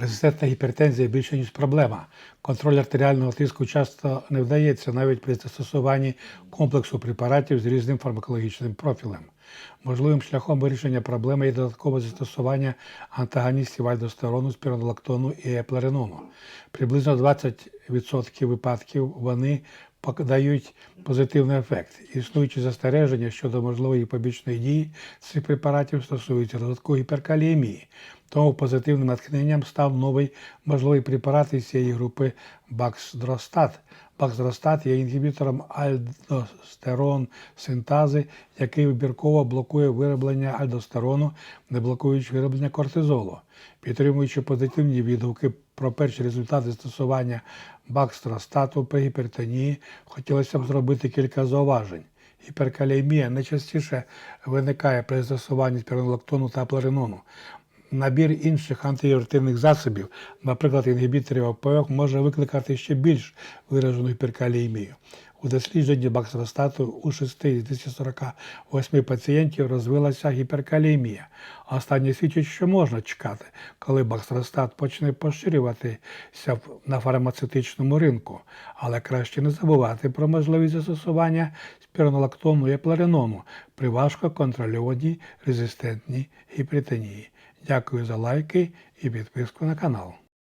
Резистентна гіпертензія більше ніж проблема. Контроль артеріального тиску часто не вдається навіть при застосуванні комплексу препаратів з різним фармакологічним профілем. Можливим шляхом вирішення проблеми є додаткове застосування антагоністів альдостерону, спірнолактону і еплеренону. Приблизно 20% випадків вони дають позитивний ефект. Існуючі застереження щодо можливої побічної дії цих препаратів стосуються розвитку гіперкаліємії. Тому позитивним натхненням став новий можливий препарат із цієї групи Баксдростат. Баксдростат є інгібітором альдостерон синтази, який вибірково блокує вироблення альдостерону, не блокуючи вироблення кортизолу. Підтримуючи позитивні відгуки про перші результати застосування бакстростату при гіпертонії, хотілося б зробити кілька зауважень. Гіперкаліємія найчастіше виникає при застосуванні спірнолактону та плеренону. Набір інших антиреактивних засобів, наприклад, інгібіторів ОПО, може викликати ще більш виражену гіперкаліємію. У дослідженні бакстростату у 6 з 248 пацієнтів розвилася гіперкаліємія. Останні свідчать, що можна чекати, коли бакстростат почне поширюватися на фармацевтичному ринку, але краще не забувати про можливість застосування спірнолактону і плеренону при важко контрольованій резистентній гіпертонії. Дякую за лайки і підписку на канал.